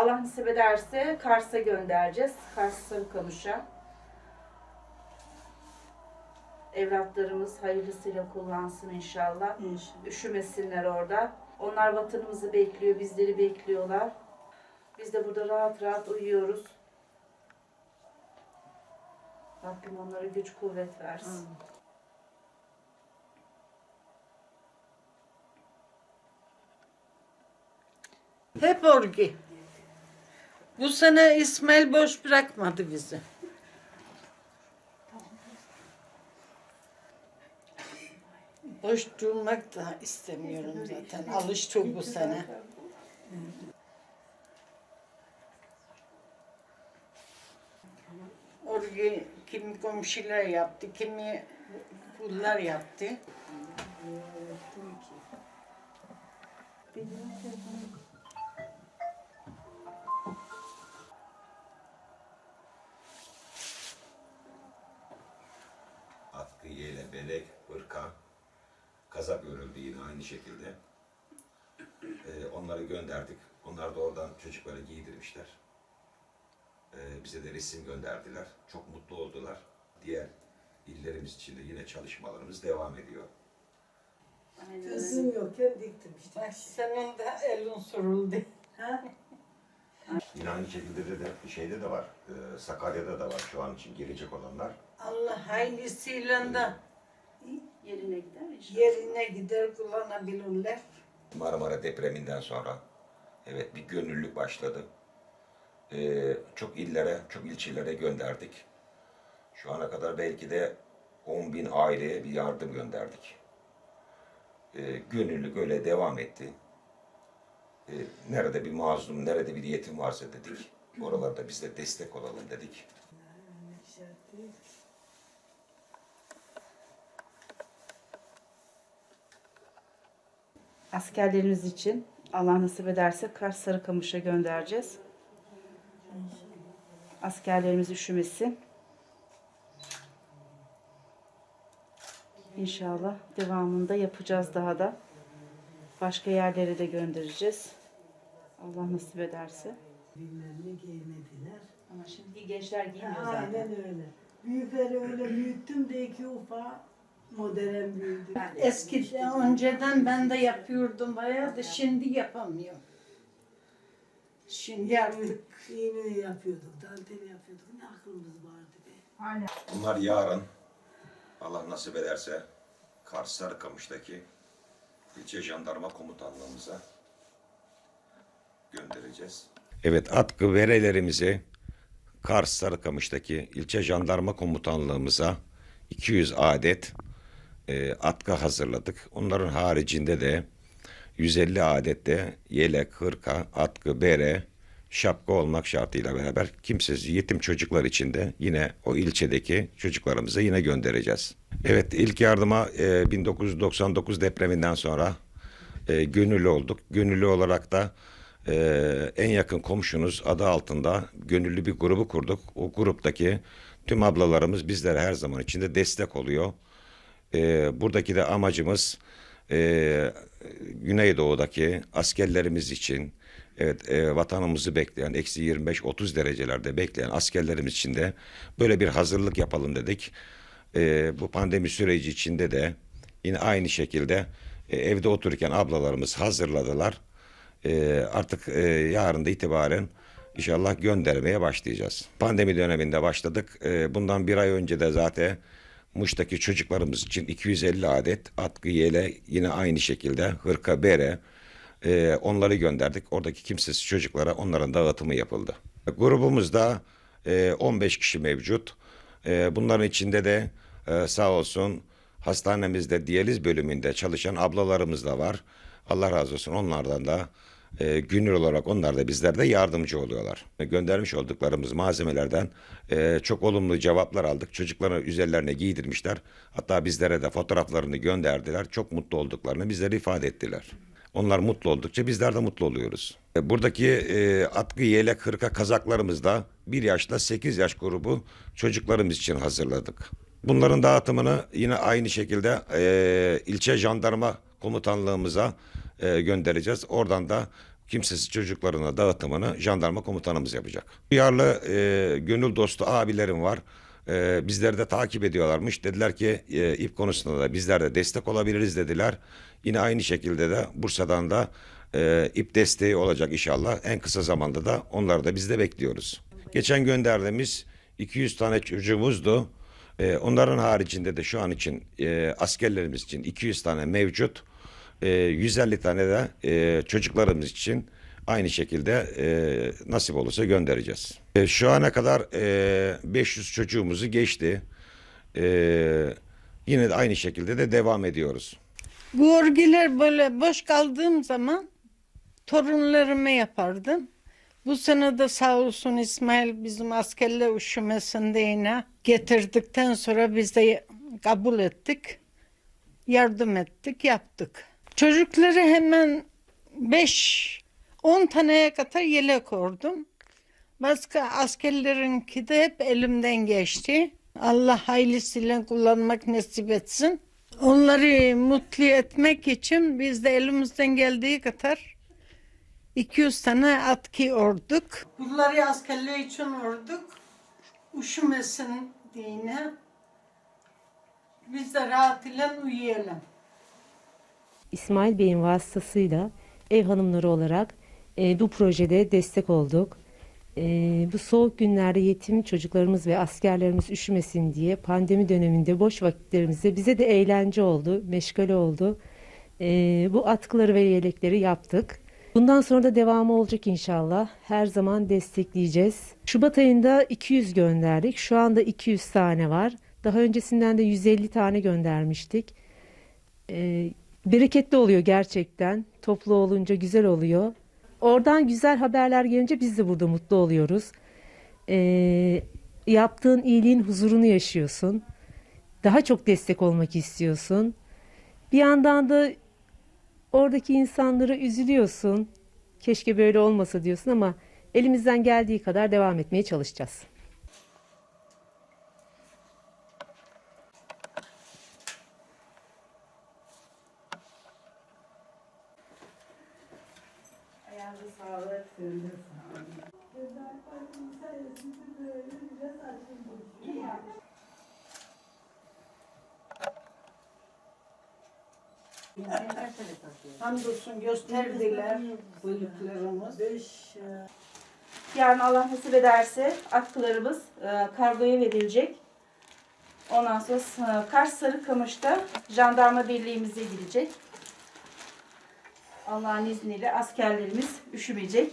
Allah nasip ederse Kars'a göndereceğiz. Kars Sarıkamış'a. Evlatlarımız hayırlısıyla kullansın inşallah. İnşallah. Üşümesinler orada. Onlar vatanımızı bekliyor, bizleri bekliyorlar. Biz de burada rahat rahat uyuyoruz. Rabbim onlara güç kuvvet versin. Hep orgi. Bu sene İsmail boş bırakmadı bizi. Boş durmak da istemiyorum zaten. Alıştık bu sene. Orgi kimi komşular yaptı, kimi kullar yaptı. atkı, yele, belek, hırka, kazak örüldü yine aynı şekilde. Ee, onları gönderdik. Onlar da oradan çocukları giydirmişler. Ee, bize de resim gönderdiler. Çok mutlu oldular. Diğer illerimiz için de yine çalışmalarımız devam ediyor. Kızım yokken diktim işte. Bak senin de elin soruldu. Yine aynı şekilde de, de şeyde de var. Ee, Sakarya'da da var şu an için gelecek olanlar. Allah hayırlısıyla da Yerine gider inşallah. yerine gider kullanabilirler. Marmara depreminden sonra evet bir gönüllülük başladı. Ee, çok illere, çok ilçelere gönderdik. Şu ana kadar belki de 10 bin aileye bir yardım gönderdik. Ee, gönüllülük öyle devam etti. Ee, nerede bir mazlum, nerede bir yetim varsa dedik. Oralarda biz de destek olalım dedik. Askerlerimiz için Allah nasip ederse Kars Sarıkamış'a göndereceğiz. Askerlerimiz üşümesin. İnşallah devamında yapacağız daha da. Başka yerlere de göndereceğiz. Allah nasip ederse. Bilmem ne giymediler. Ama şimdi gençler giymiyor Aynen öyle. Büyükleri öyle büyüttüm de iki ufa modern büyüdü. Eski önceden ben de yapıyordum bayağı da şimdi yapamıyorum. Şimdi artık İğne yapıyorduk, dantel yapıyorduk. Ne aklımız vardı be. Bunlar yarın Allah nasip ederse Kars Sarıkamış'taki ilçe jandarma komutanlığımıza göndereceğiz. Evet atkı verelerimizi Kars Sarıkamış'taki ilçe jandarma komutanlığımıza 200 adet e, atkı hazırladık. Onların haricinde de 150 adet de yelek, hırka, atkı, bere, şapka olmak şartıyla beraber kimsesiz yetim çocuklar için de yine o ilçedeki çocuklarımıza yine göndereceğiz. Evet ilk yardıma e, 1999 depreminden sonra e, gönüllü olduk. Gönüllü olarak da e, en yakın komşunuz adı altında gönüllü bir grubu kurduk. O gruptaki tüm ablalarımız bizlere her zaman içinde destek oluyor. E, buradaki de amacımız e, Güneydoğu'daki askerlerimiz için evet e, vatanımızı bekleyen eksi 25-30 derecelerde bekleyen askerlerimiz için de böyle bir hazırlık yapalım dedik. E, bu pandemi süreci içinde de yine aynı şekilde e, evde otururken ablalarımız hazırladılar. E, artık e, yarın da itibaren inşallah göndermeye başlayacağız. Pandemi döneminde başladık. E, bundan bir ay önce de zaten Muş'taki çocuklarımız için 250 adet atkı yele yine aynı şekilde hırka bere e, onları gönderdik. Oradaki kimsesiz çocuklara onların dağıtımı yapıldı. Grubumuzda e, 15 kişi mevcut. E, bunların içinde de e, sağ olsun hastanemizde diyaliz bölümünde çalışan ablalarımız da var. Allah razı olsun onlardan da e, günlük olarak onlar da bizlere yardımcı oluyorlar. Göndermiş olduklarımız malzemelerden e, çok olumlu cevaplar aldık. Çocukların üzerlerine giydirmişler. Hatta bizlere de fotoğraflarını gönderdiler. Çok mutlu olduklarını bizlere ifade ettiler. Onlar mutlu oldukça bizler de mutlu oluyoruz. E, Buradaki e, atkı, yelek, hırka kazaklarımız da 1 yaşla 8 yaş grubu çocuklarımız için hazırladık. Bunların dağıtımını yine aynı şekilde e, ilçe jandarma komutanlığımıza e, göndereceğiz. Oradan da kimsesiz çocuklarına dağıtımını jandarma komutanımız yapacak. Duyarlı e, gönül dostu abilerim var. E, bizleri de takip ediyorlarmış. Dediler ki e, ip konusunda da bizler de destek olabiliriz dediler. Yine aynı şekilde de Bursa'dan da e, ip desteği olacak inşallah. En kısa zamanda da onları da biz de bekliyoruz. Geçen gönderdiğimiz 200 tane çocuğumuzdu. E, onların haricinde de şu an için e, askerlerimiz için 200 tane mevcut. E, 150 tane de e, çocuklarımız için aynı şekilde e, nasip olursa göndereceğiz. E, şu ana kadar e, 500 çocuğumuzu geçti. E, yine de aynı şekilde de devam ediyoruz. Bu böyle boş kaldığım zaman torunlarıma yapardım. Bu sene de sağ olsun İsmail bizim askerle üşümesinde yine getirdikten sonra biz de kabul ettik. Yardım ettik, yaptık. Çocukları hemen 5 10 taneye kadar yelek ördüm. Başka askerlerinki de hep elimden geçti. Allah hayırlısıyla kullanmak nasip etsin. Onları mutlu etmek için biz de elimizden geldiği kadar 200 tane atki ördük. Bunları askerler için ördük. Üşümesin diye. Biz de rahat ile uyuyalım. İsmail Bey'in vasıtasıyla ev hanımları olarak e, bu projede destek olduk. E, bu soğuk günlerde yetim çocuklarımız ve askerlerimiz üşümesin diye pandemi döneminde boş vakitlerimizde bize de eğlence oldu, meşgale oldu. E, bu atkıları ve yelekleri yaptık. Bundan sonra da devamı olacak inşallah. Her zaman destekleyeceğiz. Şubat ayında 200 gönderdik. Şu anda 200 tane var. Daha öncesinden de 150 tane göndermiştik. E, bereketli oluyor gerçekten. Toplu olunca güzel oluyor. Oradan güzel haberler gelince biz de burada mutlu oluyoruz. Ee, yaptığın iyiliğin huzurunu yaşıyorsun. Daha çok destek olmak istiyorsun. Bir yandan da oradaki insanlara üzülüyorsun. Keşke böyle olmasa diyorsun ama elimizden geldiği kadar devam etmeye çalışacağız. Hamdolsun gösterdiler bıyıklarımız. Yarın Allah nasip ederse atkılarımız e, kargoya verilecek. Ondan sonra e, Kars Sarıkamış'ta jandarma birliğimize gidecek. Allah'ın izniyle askerlerimiz üşümeyecek.